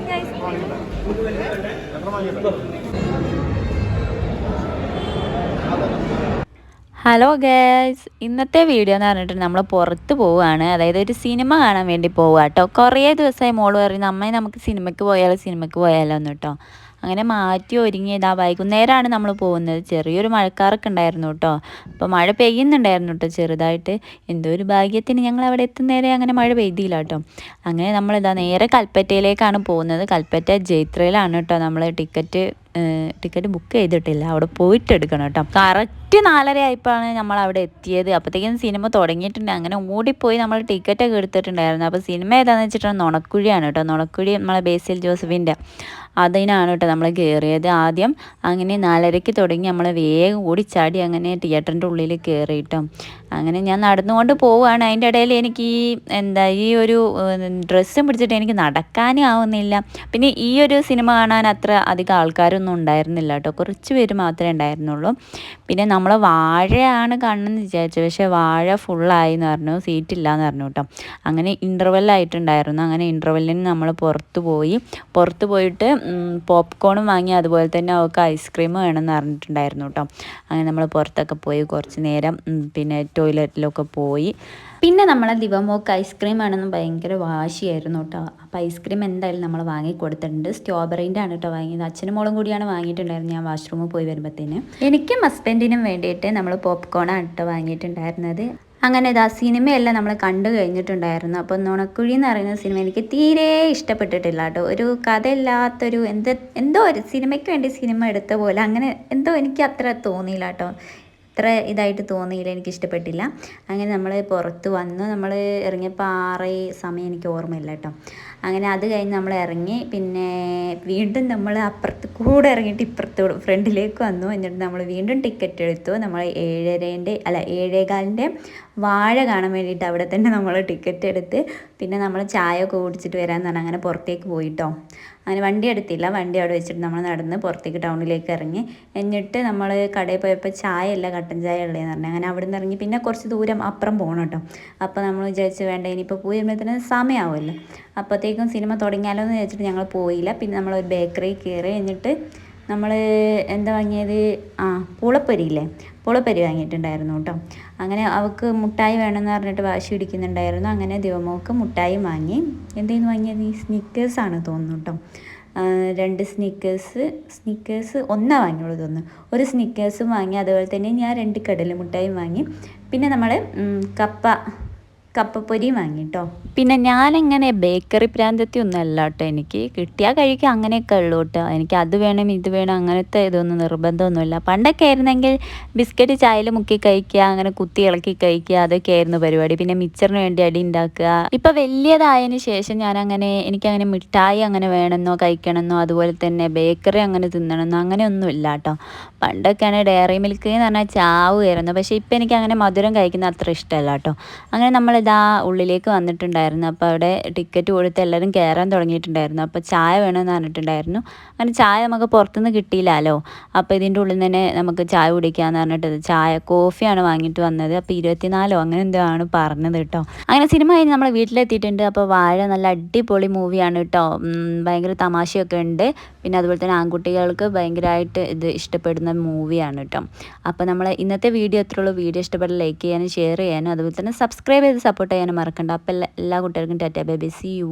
Enjoy hello guys ഇന്നത്തെ video എന്ന് പറഞ്ഞിട്ട് നമ്മൾ പുറത്ത് പോവുകയാണ്. അതായത് ഒരു സിനിമ കാണാൻ വേണ്ടി പോവുക കേട്ടോ കുറേ ദിവസമായി മോൾ പറയുന്നത് അമ്മേ നമുക്ക് സിനിമയ്ക്ക് പോയാലോ സിനിമയ്ക്ക് പോയാലോ എന്ന് കേട്ടോ അങ്ങനെ മാറ്റി ഒരുങ്ങി ഇതാ വൈകുന്നേരമാണ് നമ്മൾ പോകുന്നത്. ചെറിയൊരു മഴക്കാറൊക്കെ ഉണ്ടായിരുന്നു കേട്ടോ അപ്പോൾ മഴ പെയ്യുന്നുണ്ടായിരുന്നു കേട്ടോ ചെറുതായിട്ട്. എന്തോ ഒരു ഭാഗ്യത്തിന് ഞങ്ങൾ അവിടെ എത്തുന്നേരെ അങ്ങനെ മഴ പെയ്തില്ല കേട്ടോ അങ്ങനെ നമ്മളിതാ നേരെ കൽപ്പറ്റയിലേക്കാണ് പോകുന്നത്. കൽപ്പറ്റ ജൈത്രയിലാണ് കേട്ടോ നമ്മൾ ടിക്കറ്റ് ടിക്കറ്റ് ബുക്ക് ചെയ്തിട്ടില്ല. അവിടെ പോയിട്ട് എടുക്കണം കേട്ടോ. കറക്റ്റ് നാലര ആയപ്പോഴാണ് നമ്മൾ അവിടെ എത്തിയത്. അപ്പോഴത്തേക്കും സിനിമ തുടങ്ങിയിട്ടുണ്ട്. അങ്ങനെ ഓടിപ്പോയി നമ്മൾ ടിക്കറ്റൊക്കെ എടുത്തിട്ടുണ്ടായിരുന്നു. അപ്പോൾ സിനിമ ഏതാണെന്ന് വെച്ചിട്ടുണ്ടെങ്കിൽ നുണക്കുഴിയാണ് കേട്ടോ. നുണക്കുഴി നമ്മളെ ബേസിൽ ജോസഫിന്റെ അതിനാണ് കേട്ടോ നമ്മൾ കയറിയത്. ആദ്യം അങ്ങനെ നാലരയ്ക്ക് തുടങ്ങി നമ്മൾ വേഗം ഓടിച്ചാടി അങ്ങനെ തിയേറ്ററിന്റെ ഉള്ളിൽ കയറിയിട്ടോ. അങ്ങനെ ഞാൻ നടന്നുകൊണ്ട് പോവുകയാണ്. അതിന്റെ ഇടയിൽ എനിക്ക് ഈ എന്താ ഈ ഒരു ഡ്രസ്സും പിടിച്ചിട്ട് എനിക്ക് നടക്കാനും ആവുന്നില്ല. പിന്നെ ഈ ഒരു സിനിമ കാണാൻ അത്ര അധികം ആൾക്കാരൊന്നും ഉണ്ടായിരുന്നില്ല കേട്ടോ. കുറച്ച് പേര് മാത്രമേ ഉണ്ടായിരുന്നുള്ളൂ. പിന്നെ നമ്മൾ വാഴയാണ് കാണണമെന്ന് വിചാരിച്ചു. പക്ഷേ വാഴ ഫുള്ളായി എന്ന് പറഞ്ഞു. സീറ്റില്ല എന്ന് പറഞ്ഞു കേട്ടോ. അങ്ങനെ ഇന്റർവെല്ലായിട്ടുണ്ടായിരുന്നു അങ്ങനെ ഇന്റർവെല്ലിന് നമ്മൾ പുറത്ത് പോയി. പുറത്ത് പോയിട്ട് പോപ്കോണും വാങ്ങി അതുപോലെ തന്നെ അവൾക്ക് ഐസ്ക്രീം വേണമെന്ന് പറഞ്ഞിട്ടുണ്ടായിരുന്നു കേട്ടോ. അങ്ങനെ നമ്മൾ പുറത്തൊക്കെ പോയി കുറച്ച് നേരം പിന്നെ ടോയ്ലറ്റിലൊക്കെ പോയി. പിന്നെ നമ്മളെ ദിവമോക്ക് ഐസ്ക്രീം ആണെന്ന് ഭയങ്കര വാശിയായിരുന്നു കേട്ടോ. അപ്പോൾ ഐസ്ക്രീം എന്തായാലും നമ്മൾ വാങ്ങി കൊടുത്തിട്ടുണ്ട് സ്ട്രോബെറിന്റെ ആണ് കേട്ടോ വാങ്ങിയത്. അച്ഛനും മോളും കൂടിയാണ് വാങ്ങിയിട്ടുണ്ടായിരുന്നത് ഞാൻ വാഷ്റൂമിൽ പോയി വരുമ്പോഴത്തേന് എനിക്കും ഹസ്ബൻഡിനും വേണ്ടിയിട്ട് നമ്മൾ പോപ്കോൺ ആണ് കേട്ടോ വാങ്ങിയിട്ടുണ്ടായിരുന്നത്. അങ്ങനെ ഇതാ സിനിമയെല്ലാം നമ്മൾ കണ്ടു കഴിഞ്ഞിട്ടുണ്ടായിരുന്നു. അപ്പോൾ നുണക്കുഴി എന്ന് പറയുന്ന സിനിമ എനിക്ക് തീരെ ഇഷ്ടപ്പെട്ടിട്ടില്ല കേട്ടോ. ഒരു കഥയില്ലാത്തൊരു എന്ത് എന്തോ ഒരു സിനിമയ്ക്ക് വേണ്ടി സിനിമ എടുത്ത പോലെ അങ്ങനെ എന്തോ എനിക്ക് അത്ര തോന്നിയില്ല കേട്ടോ. അത്ര ഇതായിട്ട് തോന്നിയില്ല എനിക്ക് ഇഷ്ടപ്പെട്ടില്ല അങ്ങനെ നമ്മൾ പുറത്ത് വന്നു നമ്മൾ ഇറങ്ങിയപ്പോൾ ആറ് സമയം എനിക്ക് ഓർമ്മയില്ല കേട്ടോ. അങ്ങനെ അത് കഴിഞ്ഞ് നമ്മൾ ഇറങ്ങി പിന്നെ വീണ്ടും നമ്മൾ അപ്പുറത്ത് കൂടെ ഇറങ്ങിയിട്ട് ഇപ്പുറത്ത് ഫ്രണ്ടിലേക്ക് വന്നു. എന്നിട്ട് നമ്മൾ വീണ്ടും ടിക്കറ്റ് എടുത്തു. നമ്മൾ ഏഴരേന്റെ അല്ല ഏഴേകാലിന്റെ വാഴ കാണാൻ വേണ്ടിയിട്ട് അവിടെ തന്നെ നമ്മൾ ടിക്കറ്റ് എടുത്ത് പിന്നെ നമ്മൾ ചായ ഒക്കെ കുടിച്ചിട്ട് വരാമെന്ന് പറഞ്ഞാൽ അങ്ങനെ പുറത്തേക്ക് പോയിട്ടോ. അങ്ങനെ വണ്ടി എടുത്തില്ല. വണ്ടി അവിടെ വെച്ചിട്ട് നമ്മൾ നടന്ന് പുറത്തേക്ക് ടൗണിലേക്ക് ഇറങ്ങി. എന്നിട്ട് നമ്മൾ കടയിൽ പോയപ്പോൾ ചായ അല്ല കട്ടൻ ചായ ഉള്ളതെന്ന് പറഞ്ഞാൽ അങ്ങനെ അവിടെ നിന്ന് ഇറങ്ങി. പിന്നെ കുറച്ച് ദൂരം അപ്പുറം പോകണം കേട്ടോ. അപ്പോൾ നമ്മൾ വിചാരിച്ച് വേണ്ട ഇനിയിപ്പോൾ പോയി വരുമ്പോഴത്തേന് സമയമാവുമല്ലോ. അപ്പോഴത്തേക്കും സിനിമ തുടങ്ങിയാലോ എന്ന് വിചാരിച്ചിട്ട് ഞങ്ങൾ പോയില്ല. പിന്നെ നമ്മൾ ഒരു ബേക്കറി കയറി എന്നിട്ട് നമ്മൾ എന്താ വാങ്ങിയത്? ആ പൂളപ്പൊരിയില്ലേ? പൂളപ്പൊരി വാങ്ങിയിട്ടുണ്ടായിരുന്നു കേട്ടോ. അങ്ങനെ അവൾക്ക് മുട്ടായി വേണമെന്ന് പറഞ്ഞിട്ട് വാശി പിടിക്കുന്നുണ്ടായിരുന്നു. അങ്ങനെ ദിവമോക്ക് മുട്ടായി വാങ്ങി. എന്തേന്ന് വാങ്ങിയത്? ഈ സ്നിക്കേഴ്സാണ് തോന്നുന്നു കേട്ടോ. രണ്ട് സ്നിക്കേഴ്സ് സ്നിക്കേഴ്സ് ഒന്നാ വാങ്ങിയുള്ളൂ തോന്നുന്നു. ഒരു സ്നിക്കേഴ്സും വാങ്ങി. അതുപോലെ തന്നെ ഞാൻ രണ്ട് കടല മുട്ടായും വാങ്ങി. പിന്നെ നമ്മൾ കപ്പ കപ്പപ്പൊരിയും വാങ്ങിട്ടോ പിന്നെ ഞാനിങ്ങനെ ബേക്കറി പ്രാന്തത്തി അല്ല കേട്ടോ എനിക്ക് കിട്ടിയാൽ കഴിക്കുക അങ്ങനെയൊക്കെ ഉള്ളൂ കേട്ടോ എനിക്ക് അത് വേണം ഇത് വേണം അങ്ങനത്തെ ഇതൊന്നും നിർബന്ധമൊന്നുമില്ല. പണ്ടൊക്കെ ആയിരുന്നെങ്കിൽ ബിസ്ക്കറ്റ് ചായയിൽ മുക്കി കഴിക്കുക അങ്ങനെ കുത്തി ഇളക്കി കഴിക്കുക അതൊക്കെ ആയിരുന്നു പരിപാടി. പിന്നെ മിച്ചറിന് വേണ്ടി അടി ഉണ്ടാക്കുക. ഇപ്പം വലിയതായതിനു ശേഷം ഞാൻ അങ്ങനെ എനിക്കങ്ങനെ മിഠായി അങ്ങനെ വേണമെന്നോ കഴിക്കണമെന്നോ അതുപോലെ തന്നെ ബേക്കറി അങ്ങനെ തിന്നണമെന്നോ അങ്ങനെയൊന്നുമില്ല കേട്ടോ പണ്ടൊക്കെയാണ് ഡയറി മിൽക്ക് എന്ന് പറഞ്ഞാൽ ചാവുമായിരുന്നു പക്ഷേ ഇപ്പം എനിക്ക് അങ്ങനെ മധുരം കഴിക്കുന്ന അത്ര ഇഷ്ടമല്ല കേട്ടോ. അങ്ങനെ നമ്മൾ ഇതാ ഉള്ളിലേക്ക് വന്നിട്ടുണ്ടായിരുന്നു. അപ്പോൾ അവിടെ ടിക്കറ്റ് കൊടുത്ത് എല്ലാവരും കയറാൻ തുടങ്ങിയിട്ടുണ്ടായിരുന്നു. അപ്പോൾ ചായ വേണമെന്ന് പറഞ്ഞിട്ടുണ്ടായിരുന്നു. അങ്ങനെ ചായ നമുക്ക് പുറത്തുനിന്ന് കിട്ടിയില്ലല്ലോ. അപ്പോൾ ഇതിന്റെ ഉള്ളിൽ തന്നെ നമുക്ക് ചായ കുടിക്കാമെന്ന് പറഞ്ഞിട്ട് ചായ കോഫിയാണ് വാങ്ങിയിട്ട് വന്നത്. അപ്പോൾ ഇരുപത്തിനാലോ അങ്ങനെ എന്തോ ആണ് പറഞ്ഞത് കേട്ടോ. അങ്ങനെ സിനിമ കഴിഞ്ഞ് നമ്മൾ വീട്ടിലെത്തിയിട്ടുണ്ട്. അപ്പോൾ വാഴ നല്ല അടിപൊളി മൂവിയാണ് കേട്ടോ. ഭയങ്കര തമാശയൊക്കെ ഉണ്ട്. പിന്നെ അതുപോലെ തന്നെ ആൺകുട്ടികൾക്ക് ഭയങ്കരമായിട്ട് ഇത് ഇഷ്ടപ്പെടുന്ന മൂവിയാണ് കേട്ടോ അപ്പോൾ നമ്മൾ ഇന്നത്തെ വീഡിയോ എത്രയുള്ളൂ വീഡിയോ ഇഷ്ടപ്പെട്ട ലൈക്ക് ചെയ്യാനും ഷെയർ ചെയ്യാനും അതുപോലെ തന്നെ സബ്സ്ക്രൈബ് ചെയ്ത് സപ്പോർട്ട് ചെയ്യാനും മറക്കണ്ട. അപ്പോൾ എല്ലാ കുട്ടികൾക്കും ടാറ്റ ബേബി സി യു